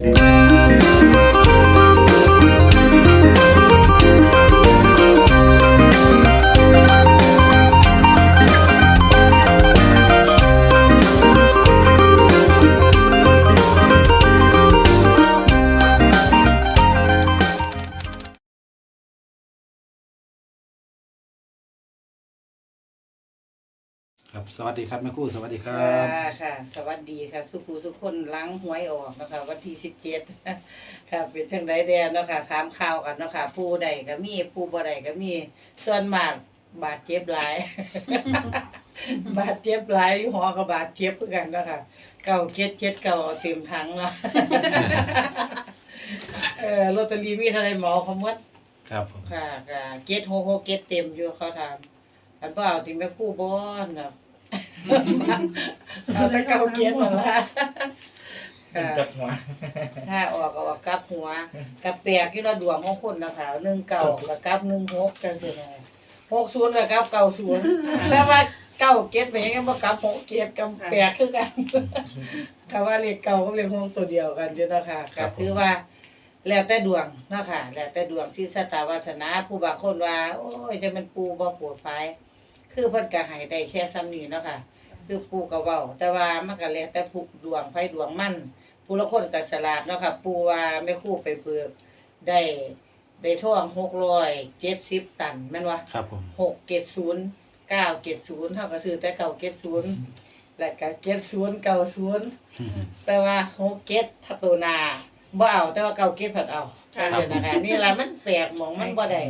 ค สวัสดีครับแม่ครู่สวัสดีครัค่ะบค่ะ สวัสดีค่ะ สุภูสุคนล้างหวยออกนะคะวันที่สิบเจ็ดค่ะเป็นจังไดแดนเนาะค่ะถามข่าวกันเนาะค่ะผู้ใดก็มีผู้บ่ใดก็มีส่วนมากบาดเจ็บหลาย บาดเจ็บหลายอยู่หอก็บาดเจ็บคือกันเนาะค่ะเก่าเจ็ดเจ็ดเก่าเอาเต็มถังเนาะเออลอตเตอรี่มีเท่าไรหมอเขาหมดครับผมค่ะค่ะเกตโฮโฮเกตเต็มอยู่เขาถามอันเปล่าถึงแม่ผู้บอนน่ะ เอาแต่เก่าเกตหมดละค่ะจับหัวถ้าออกก็ออกกลับหัวกับแปลกที่เราดวงของคนนะคะหนึ่งเก่ากับกลับหนึ่งหกจังสิไงหกศูนย์กับกลับเก่าศูนย์แต่ว่าเก้าเกตไปยังไงบ่กลับหกเกตกับแปลกคือกันคำว่าเลขเก่ากับเลขหกตัวเดียวกันอยู่นะคะก็คือว่าแล้วแต่ดวงเนาะค่ะแล้วแต่ดวงที่สตาวาสนาผู้บางคนว่า โอ้ยจะมันปูบ่ปวดภาย คือเพิ่นก็ให้ได้แค่ซ้ำนี้เนาะค่ะ คือปูก็เว้า แต่ว่ามันก็แล้วแต่ผู้ดวงไฟดวงมันผู้ละคนก็ฉลาดเนาะค่ะ ปูว่าแม่ครูไปเบิกได้ได้ท่อง670ตันแม่นว่าครับผมหกเกตศูนย์เก้าเกตศูนย์เท่ากับซื้อแต่เก้าเกตศูนย์และก็เกตศูนย์เก้าศูนย์แต่ว่าหกเกตทับตัวหนาบ่เอาแต่ว่าเก้าเกตผัดเอาครับ เดี๋ยวนะคะนี่ล่ะมันแปลกหมองมันบ่ได้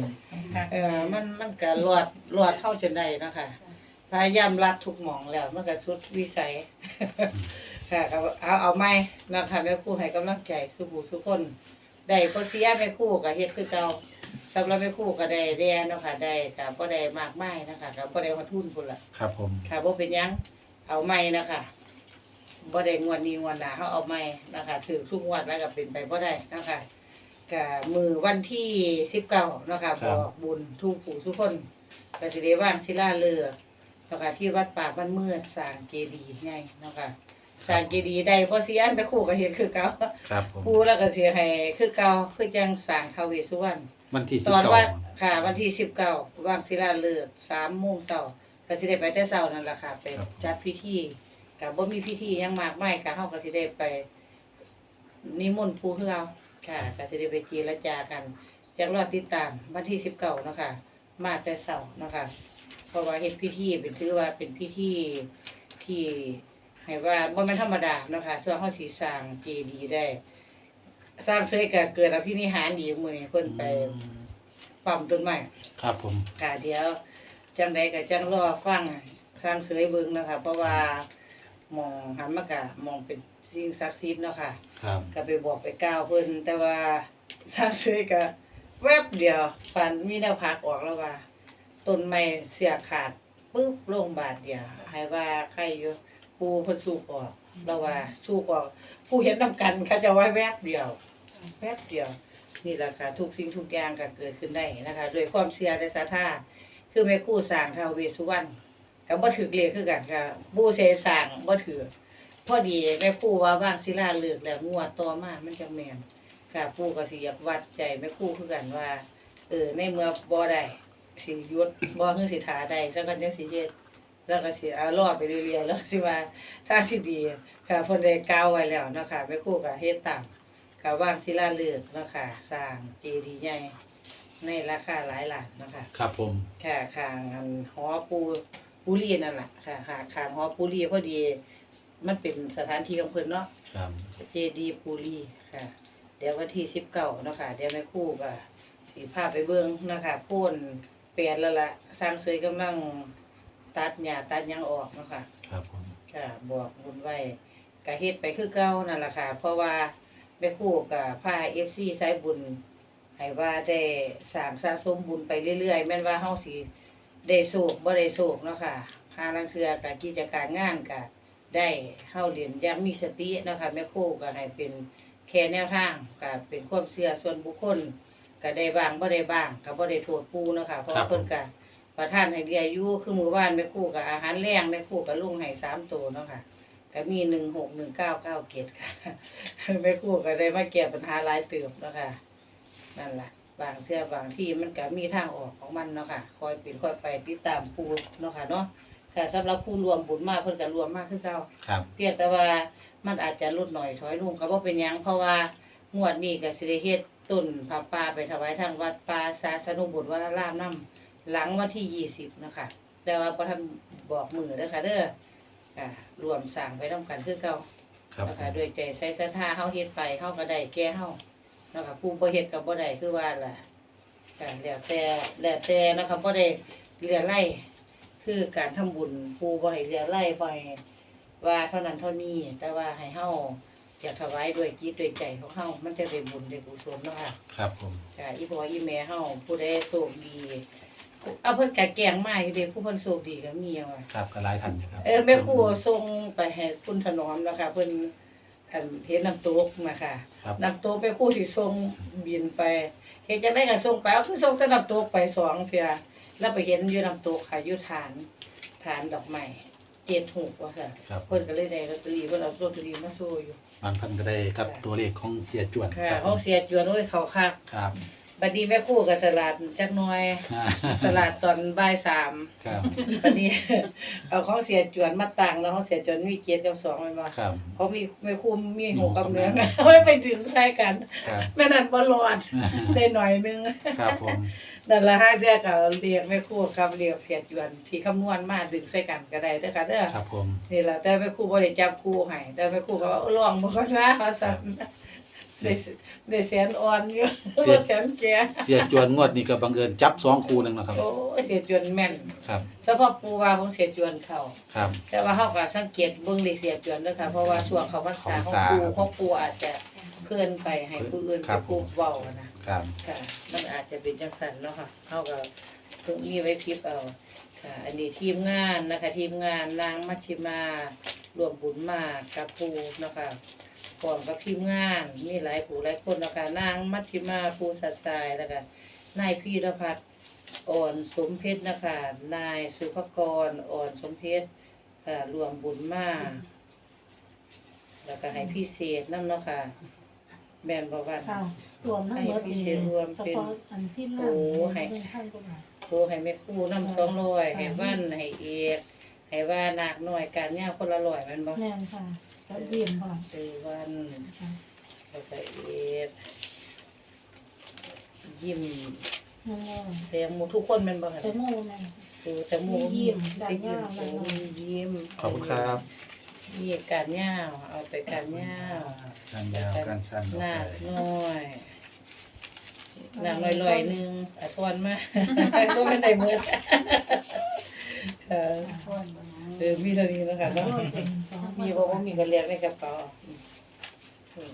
เออมันมันก็รอดรอดเท่าจนได้เนาะคะพยายามรัดทุกหมองแล้ว มันก็สุดวิสัย ค่ะก็เอาเอาไม้นะคะแม่ครูให้กำลังใจสุบูสุคนได้บ่เสียแม่ครูก็เฮ็ดคือเก่าสำหรับแม่ครู่ก็ได้เรียนเนาะค่ะได้ก็บ่ได้มากมายนะคะก็บ่ได้ฮอดทุนพุ่นล่ะครับผม ค่ะบ่เป็นหยังเอาใหม่นะคะบ่ได้งวดนี้งวดหน้าเฮาเอาใหม่นะคะถือทุกงวดแล้วก็เป็นไปบ่ได้นะคะ ก็มือวันที่19เนาะค่ะบอกบุญทุกผู้ทุกคนก็สิได้ว่างศิลาฤกษ์เนาะค่ะที่วัดป่าบ้านเมืองสร้างเจดีย์ใหญ่เนาะค่ะสร้างเจดีย์ได้บ่เสียอันไปครู่ก็เฮ็ดคือเก่าครับผมปู่แล้วก็สิให้คือเก่าคือจังสร้างท้าวเวสสุวรรณ วันที่สิตบอนเก้า ว่าค่ะ วันที่สิบเก้าว่างศิลาฤกษ์สามโมงเช้าก็สิได้ไปแต่เช้านั่นแหละค่ะไปจัดพิธีกับบ่มีพิธีหยังมากมายก็เฮาก็สิได้ไปนิมนต์ผู้คือเอา ค่ะก็สิได้ไปเจรจากันจังรอติดตามวันที่สิบเก้าเนาะค่ะมาแต่เช้าเนาะค่ะเพราะว่าเฮ็ดพิธีเป็นถือว่าเป็นพิธีที่ให้ว่าบ่แม่นธรรมดาเนาะค่ะส่วนเฮาสิสร้างเจดีย์ได้ สร้างเสยก็เกิดอภินิหารดีมื้อนี้เพิ่นไปปั๊มต้นไม้ครับผมค่ะเดี๋ยวจังใดก็จังรอฟังสร้างเสยเบิ่งนะคะเพราะว่าหมองหันมากะมองเป็น สิ่งศักดิ์สิทธิ์เนาะค่ะ ครับก็ไปบอกไปกล่าวเพิ่นแต่ว่าสร้างเสยก็แวบเดียวฟันมีแนวพักออกแล้วว่าต้นไม้เสียขาดปึ๊บลงบาดเดียวให้ว่าใครอยู่ปูเพิ่นสู้ออกแล้วว่าสู้ออก ผู้เห็นนํกันเขาจะไว้แวบเดียว แวบเดียว นี่แหละค่ะทุกสิ่งทุกอย่างก็เกิดขึ้นได้นะคะโดยความเชื่อและศรัทธาคือแม่ครู่สร้างท้าวเวสสุวรรณก็บ่ถือเลขคือกันค่ะบูเสสร้างบ่ถือ พอดีแม่ครู่ว่าว่างศิลาฤกษ์แล้วงวดต่อมามันจังแม่นค่ะปู่ก็สิอยากวัดใจแม่ครู่คือกันว่า เออในเมื่อบ่ได้สิหยุดบ่คือสิถาได้สักกันจังสิเฮ็ดแล้วก็สิเอารอดไปเรื่อยๆแล้วสิว่าทางที่ดีค่ะเพิ่นได้กล่าวไว้แล้วเนาะค่ะแม่ครู่ก็เฮ็ดตามก็ว่างศิลาฤกษ์เนาะค่ะสร้างเจดีย์ใหญ่ในราคาหลายล้านเนาะค่ะ ครับผม ค่ะข้างอันหอปูปูรีนั่นแหละค่ะค่ะข้างหอปูรีพอดี มันเป็นสถานที่ของเพิ่นเนาะครับเจดีย์ปูรีค่ะ เดี๋ยววันที่สิบเก้าเนาะค่ะเดี๋ยวแม่ครู่ก็สีพาไปเบิ่งเนาะค่ะโพ่นเปลี่ยนแล้วล่ะสร้างเสยกำลังตัดหญ้าตัดหยังออกเนาะค่ะ ครับผมค่ะบอกบุญไว้ก็เฮ็ดไปคือเก่านั่นล่ะค่ะ เพราะว่าแม่ครูกับพา FC สายบุญให้ว่าได้สร้างสะสมบุญไปเรื่อยๆ แม่นว่าเฮาสิได้โศกบ่ได้โศกเนาะค่ะหาลังเทื่อกับกิจการงานก็ ได้เฮาเรียนอย่างมีสติเนาะค่ะแม่ครูก็ให้เป็นแค่แนวทางก็เป็นความเชื่อส่วนบุคคลก็ได้บ้างบ่ได้บ้างก็บ่ได้โทษปู่เนาะค่ะเพราะว่าเพิ่นก็ประทานให้เรียอยู่คือมือว่านแม่ครู่กับอาหารแรงแม่ครู่กับลุงให้สามตัวเนาะค่ะก็ก็มีหนึ่งหกหนึ่งเก้าเก้าเกตค่ะแม่ครู่ก็ได้มาแก้ปัญหาหลายเติบแล้วค่ะนั่นแหละบางเทื่อบางที่มันก็มีทางออกของมันเนาะค่ะ คอยเป็นคอยไปติดตามผู้เนาะค่ะเนาะ ค่ะสำหรับผู้รวมบุญมากเพิ่นก็รวมมากขึ้นเก่าครับ เพียงแต่ว่ามันอาจจะลดหน่อยถอยลงก็บ่เป็นหยังเพราะว่างวดนี้ก็สิได้เฮ็ดต้นผ้าป่าไปถวายทางวัดป่าศาสนุบุตรวรารามนํหลังวันที่20นะคะ แต่ว่าบ่ทันบอกมือเด้อค่ะเด้ออ่ารวมสร้างไปนํกันคือเก่าครับนะคะด้วยใจใส่ศรัทธาเฮาเฮ็ดไปเฮาก็ได้แก่เฮานะคะผู้บ่เฮ็ดก็บ่ได้คือว่าล่ะก็แล้วแต่แล้วแต่นะคะบ่ได้เรียไล่ คือการทำบุญผู้บ่ให้เรียไล่บ่ให้ว่าเท่านั้นเท่านี้ แต่ว่าให้เฮาอยากถวายด้วยจิตด้วยใจของเฮามันจะได้บุญได้กุศลเนาะค่ะครับผมค่ะอีพ่ออีแม่เฮาผู้ใดโชคดีเอาเพิ่นก็แกล้งมาอยู่เด้ผู้เพิ่นโชคดีก็มีอะว่าครับก็หลายท่านอยู่ครับ เออแม่ครูส่งไปให้คุณถนอมแล้วค่ะเพิ่นอันเฮ็ดน้ำตกนะคะครับ น้ำตกแม่ครูสิส่งบินไปเฮ็ดจังได๋ก็ส่งไปเอาคือส่งแต่น้ำตกไปสองเทื่อ แล้วไปเห็นอยู่น้ำตกค่ะอยู่ฐานฐานดอกไม้เจ็ดหูว่าค่ะครับเพิ่นก็เลยได้ลอตเตอรี่เพิ่นเอาลอตเตอรี่มาโชว์อยู่บางท่านก็ได้กับตัวเลขของเสียจวนค่ะครับผเฮามเสียจวนโอ้ยเขาคักครับ บัดนี้แม่ครูก็สลัดจักหน่อย สลัดตอนบ่ายสามครับบัดนี้ เอาของเสียจวนมาตั้งแล้วของเสียจวนมีเกียรติกับสองแม่นบ่ครับ เขามีไม่คุ้มมีมีหูหูกับกับเนื้อเนื้อ ไม่ไปถึงใส่กัน ครับ แม่นั่นบ่รอดได้หน่อยนึง ครับผม นั่นละห้าเรียกก็เรียกแม่ครู่กับเรียกเสียจวนที่คำนวณมาดึงใส่กันก็ได้เด้อค่ะเด้อครับผม นี่ล่ะแต่แม่ครู่บ่ได้จับคู่ให้แต่แม่ครู่ก็ว่าลองบ่ก่อนนะว่าซั่น ได้ได้แสนอ่อนอยู่บ่แสนแก่เสียจวนงวดนี้ก็บังเอิญจับสองคู่หนึงนะครับ โอ้ยเสียจวนแม่นครับเฉพาะปูว่าของเสียจวนเขา ครับแต่ว่าเฮาก็สังเกตเบิ่งเลขเสียจวนเด้อค่ะ เพราะว่าช่วงเขาพรรษาของปูของปูอาจจะเคลื่อนไปให้ผู้อื่นไปปูเว้านะ ครับ ค่ะมันอาจจะเป็นจังสันเนาะค่ะเขาก็ตรงนี้ไว้พริบเอาค่ะ อันนี้ทีมงานนะคะ ทีมงานนางมัชชิมารวมบุญมากับภูเนาะคะ พร้อมกับทีมงาน มีหลายผู้หลายคนเนาะคะนางมัชชิมาภูสัตย์ทรายแล้วก็นายพีรพัฒน์อ่อนสมเพชรนะคะนายสุภกรอ่อนสมเพชรค่ะรวมบุญมาแล้วก็ให้พิเศษน้ำเนาะค่ะแม่นบอกว่าค่ะรวมทั้งหมดให้พินี่เศษรวมเฉเป็นพาะอันที่โอ้ล่างให้ เป็นพันกว่าบาทโทรให้แม่ครูน้ำสองร้อยให้ว่านให้เอกให้ว่านาคน้อยการย่าคนละร้อยแมันบ่ แน่นค่ะ แล้วเยี่ยมก่อนคือวันค่ะแล้วก็เอกยิ้มแน่นเลี้ยงหมูทุกคนแมันบ่ค่ะแต่โม่แน่นคือแต่หมูมียิ้มการยิ้ย่ามอะไรโอ้เนาะมียิ้มขอบคุณครับ มีการย่าวเอาไปการย่าว การยาวการสั้นออกนาคไปน้อยนาคน้อยลอยๆหนึงอาทวนมา ก็ไม่ได้เหมือนเออ เออมีเท่านี้แล้วค่ะเนาะรวมเป็นสองพันมีบอกว่ามีกันเรียกในกระเป๋าอืมอืม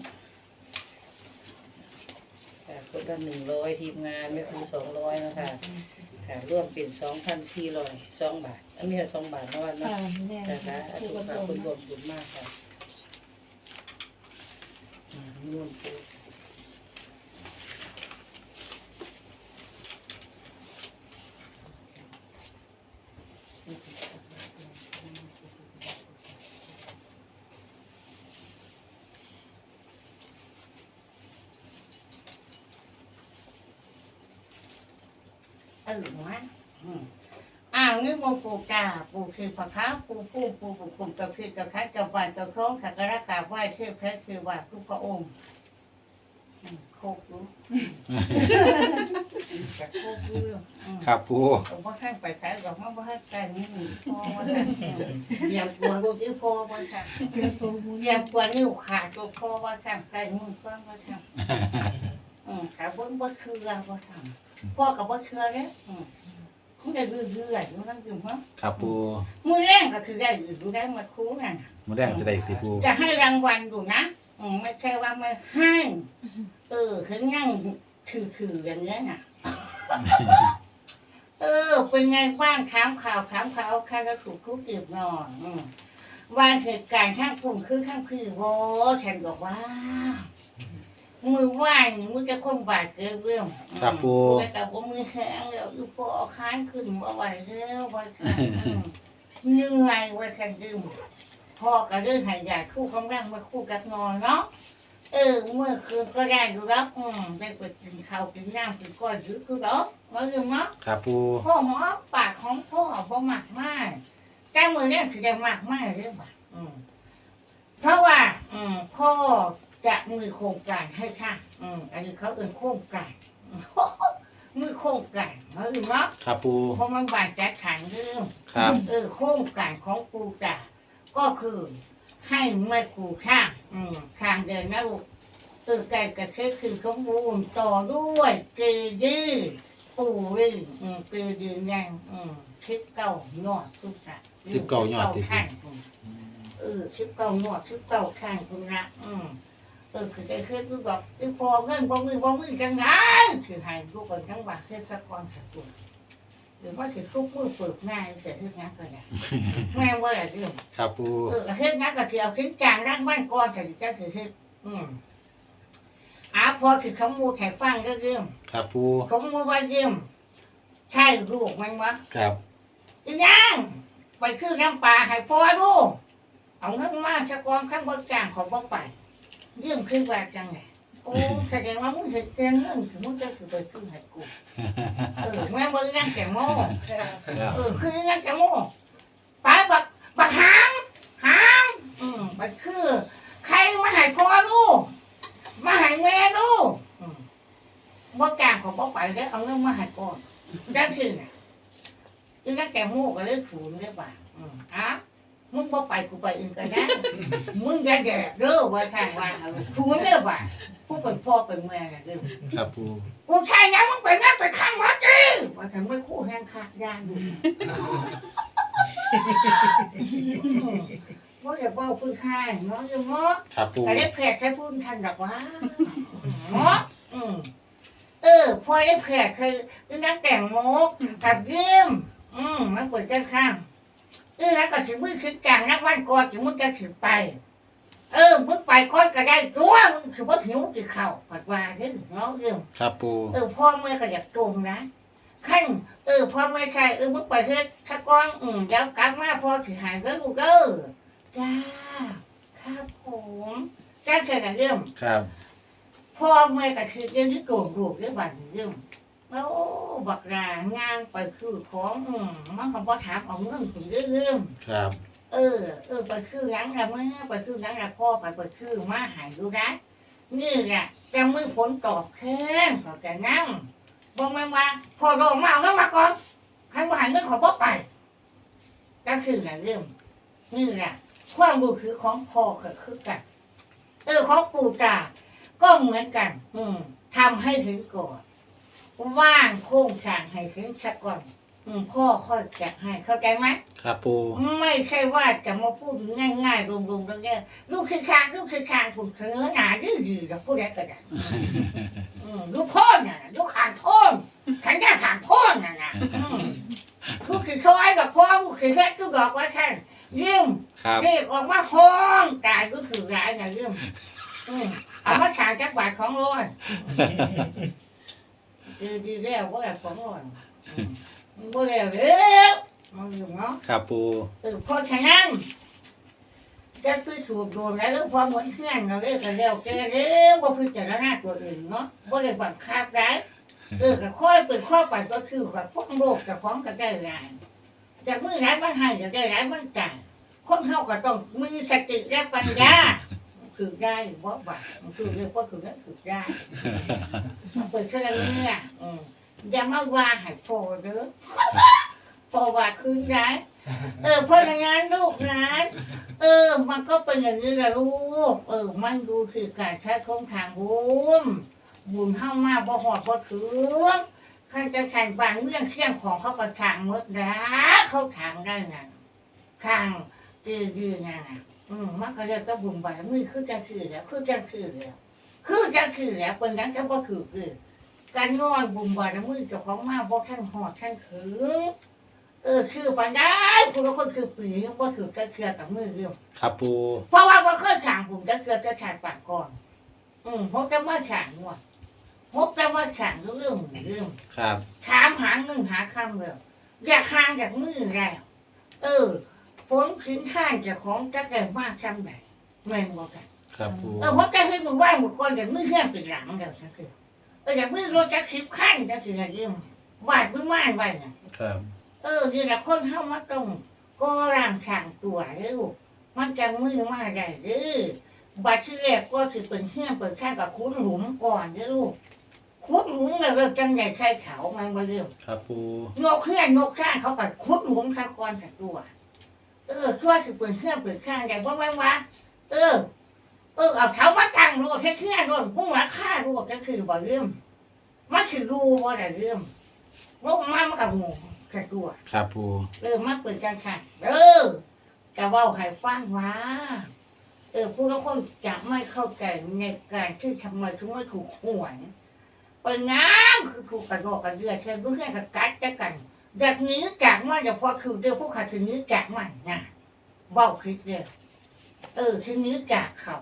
ค่ะคนละหนึ่งร้อยทีมงานไม่คูสองร้อยนะคะค่ะร่วมเป็นสองพันสี่ร้อยสองบาท อันนี้สองบาทเนาะวันค่ะเนาะแน่นนะคะค่ะอาทุทุกกคนค่ะรวมคุณรวนะมบุญมากค่ะอืมรวมปูเออมันอืมอ่าเงื้อโมปูกาปูคือผักข้าวปูปูปูปูคุมกับคือกับคัดกับวันกับโค้งขักระกาบไหว้คือแพ้คือว่าทุกพระองค์อืมโคกรู้จะโคกรู้อืม ครับปูผมว่าให้ไปขายดอกมันว่าให้ไก่นี่พอว่าค่ะเบียบกวนกูที่พอว่าค่ะเป็นตัวมูลเบียบกวนนิ้วขาดตัวพอว่าค่ะไก่มือฟังว่าค่ะอืมขาเบิ้งบ่เคือว่าค่ะ พ่อกับบ่เคือเนี่ยอืมคงได้เรื่อยๆอยู่นั่นอยู่มั้งครับปูมือแรกก็คือได้อื่นดูได้มาคูนั่นน่ะหมาแดงจะได้อีกทีปูจะให้รางวัลอยู่นะอืมไม่ใช่ว่าไม่ให้ เออคือนั่งคือคืออย่างเงี้ยน่ะ เออ เป็นไงบ้างถามข่าวถามข่าวข้าก็ถูกคุกเก็บนอนอืมว่าเหตุการณ์ข้างปุ่มคือข้างคือโว้แทนบอกว่า มือว่างนี่มือจะคนบาดเจ็บเรื่องครับปูแล้วกับว่ามือแข็งแล้วอีพอค้านขึ้นมาไหวแล้วไว้ค่ะอืมเหนื่อยไว้ค่ะดื่มพพ่อก็เรื่องให้ยาคู่กำลังมาคู่กับนอนเนาะเออเมื่อคืนก็ได้อยู่แล้วอืมได้ไปกินข้าวกินน้ำกินก้อนหรือคือแล้วมาเรื่องเนาะ ครับปูพ่อหมอปากของพ่อพ่อหมักมากแต่มือเนี่ยคือจะหมักมากเรื่องบ่าอืมเพราะว่า อืมพ่อ จะมือโครงการให้ค่ะอืมอันนี้เขาเอื่นโครงการมือโครงการมาเรื่องเนาะครับปูเพราะมันบาดจัดขันเรื่องครับเออโครงการของปูจ่าก็คือให้แม่ครูข้างอืมข้างเดินนะลูกเออไก่กระเทคือสมบูรณ์ต่อด้วยเกยือปูรื้ออืมเกยือยังอืมชิบเก้ายอดทุกสัตว์สิบเก้ายอดที่ข้างคุณเออชิบเก้ายอดชิบเก้าข้างคุณนะอืม เออคือได้คือคือบอกคือพอเงินบ่มือบ่มือจังไงคือให้ลูกคนจังหวะคือสะกอนสักตัวหรือว่าถือทุกมือเปิดง่ายเสียทุกงานก็ได้แม่ว่าอะไรเรื่องครับปูเออเฮ็ดงานก็คือเอาขึ้นกลางร่างบ้านก่อนแต่ก็คือเฮ็ดอืมอ้าพอคือขมูไถ่ฟังก็เรื่องครับปูขมูว่าเยี่ยมใช่ลูกมันวะครับอีนางไปคือน้ำปลาให้พ่อดูเอาเงินมาจะกองข้างบนกลางของบ่ไป เยี่ยมขึ้นว่าจังไงโอ้แสดงว่ามึงเห็นเต็มเงินถึงมึงจะคือไปขึ้นให้กูเออแม่เบิ่งยังแก่โม่ครับเออคืองั้นจะโม่ไปบักบักหางหางอืมมันคือ ใครมาใหายพ่อลูกมาใหายแม่ลูกอืมบ่กลางของบ่ไปแล้วเอาเรื่องมาใหายก่อนดังคือน่ะคืองั้นแกโม่ก็เลยถูนเลยป่ะอืมอะ มึงบ่ไปกูไปอื่นก็ได้มึงอย่าแดกเด้อว่าทางว่าเอาถูนเลยป่ะผู้เป็นพ่อเป็นแม่น่ะเด้อครับปูกูใช่ยังมึงไปงั้นไปข้างหมาจีว่าทำไม่คู่แห้งขาดยานอยู่ว่าอย่าเบ้าพื้นค่ายเนาะอย่าเนาะครับปูแต่ได้แผลแค่พูดทันดอกว่าเนาะอืมเออพอได้แผลคือคือนักแต่งโมกกับเยี่ยมอืมมันเปิดด้านข้าง เออแล้วก็ถึงมือคือกลางนักวันก่อนถึงมึงจะถึงไป เออมึงไปก่อนก็ได้ตัวมึงถือว่าหิวจะเข่าปัดว่าเด้อเนาะเยี่ยมครับปูเออพ่อเมื่อก็อยากจมนะขั้นเออพ่อเมื่อใครเออมึงไปเฮ็ดถ้าก้อนอืมเดี๋ยวกลับมาพ่อถือหายแล้วลูกเด้อจ้าครับผมจ้าเกิดอะไรเรื่องครับพ่อเมื่อก็คือเรื่องที่โกรธลูกเรื่องบัตรเรื่องแล้ว บักรางานไปคือของอืมมันก็บ่ถามเอาเงินถึงเรื่องครับ เออ เออ ไปคือหยังละเมื่อไปคือหยังละพ่อไปไปคือมาหายดูได้นี่แหละแต่มือผลตอบแทนเขาจะนั่งบอกแม่นว่าพอรอมาเอาเงินมาก่อนใครมาหายเงินขอบ่ไปก็คือน่ะเรื่องนี่แหละความรู้คือของพ่อก็คือกัน เออของปู่ตาก็เหมือนกัน อืมทำให้ถึงก่อน ว่างโค้งทางให้ถึงซะก่อน อืมพ่อค่อยจะให้เข้าใจไหมครับปูไม่ใช่ว่าจะมาพูดง่ายๆรวมๆแล้วเนี่ยลูกคือคางลูกคือคางผมเสนอหนาดื้อๆแล้วพูดได้ก็ได้อืมลูกพ่อน่ะลูกขางพ่อขันยาขางพ่อน่ะนะอืมลูกคือเขาไอ้กับพ่อลูกคือแค่ทุกดอกไว้แค่ยืมครับเรียกออกมาห้องตายก็คือร้ายนะยืมอืมเอามาขางจักบาทของร้อย ดีดีๆแล้วว่าแบบของร้อยอืมบ่แล้วเด้อมันอยู่เนาะครับปูเออเพราะฉะนั้นจะพิสูจน์โดนแล้วพอเหมือนเพื่อนเราเรียกกันแล้วแกเร็วว่าพิจารณาตัวอื่นเนาะว่าได้บังคับได้เออก็ค่อยเป็นข้อไปก็คือกับพวกโลกกับของก็ได้รายจากมือร้ายมันให้จะได้ร้ายมันจ่ายคนเฮาก็ต้องมีสติและปัญญา คือได้บ่บ่าคือเรียกว่าคือนั้นคือได้เปิดเครื่องเนี่ยอืมอย่ามาว่าให้พอเด้อพอว่าคืนได้เออเพราะอย่างนั้นลูกนะเออ มันก็เป็นอย่างนี้แหละลูกเออ มันดูคือการใช้โครงทางบุญบุญเข้ามาบ่หอดบ่ถือใครจะแข่งบานเรื่องเที่ยงของเขาก็ทางหมดนะเขาทางได้ไงทางดื้อดื้อไงนะ อืมมันก็เรียกว่าบุญบารมีคือจังคือแล้วคือจังคือแล้วคือจังคือแล้วเป็นยังจะบ่ถือคือการนอนบุญบารมีเจ้าของมาบ่ท่านหอดท่านถือเออคือปันได้คุณละคนคือปีนึงก็ถือจะเคลียร์กับมือเดียวครับปูเพราะว่าว่าเคยฉางผมจะเคลียร์จะฉางปากก่อน อืมพบจะมาฉางหมดพบจะมาฉางเรื่องเรื่องครับถามหาเงินหาคำเลยอยากคางจากมือแล้วเออ ผลถึงข้างเจะของจักได้มากจำได้แม่นบ่กันครับปูเออเพราะแกให้มือไหว้มือก่อนอย่างมือเฮี้ยนเป็นหลังเดียวฉันคือเอออย่างมือรถจักสิบขั้นจักสิอะไรเยี่ยมวาดมือม่านไว้น่ะครับ เออนี่แหละคนเข้ามาตรงก็ร่างช่างตัวเด้อลูกมันจะมือมาได้เด้อบัดที่แรกก็คือเป็นเฮี้ยนเปิดข้างกับคุ้นหลุมก่อนเด้อลูกขุดหลุมแล้วเราจังใหญ่ใช้เขามันมาเริ่มครับปูโยกเคลื่อนโยกข้างเขาก็ขุดหลุมข้างก่อนกับตัว เออช่วยคือเปิดเครื่องเปิดข้างได้ว่าว่าวะเออ เออเอาเขามาตั้งรวแค่เครื่องรวพุ่งราคารวก็คือบ่เรื่องมันคือรูบ่ได้เรื่องลงมามันก็งงกับตัวครับปูเออมาเปิดกันค่ะเออกะเว่าให้ฟังว่าเออผู้ทุกคนจะไม่เข้าใจในการที่ทำไมถึงไม่ถูกหวยไปงามคือถูกกระโดดกระเดือดแค่เพื่อนกับกัดจะกัน เด็กนี้จากมันเดี๋ยวพอคือเดียวผู้ขาดถึงนี้จากมันนะเบาคิดเดียวเออถึงนี้จากเขา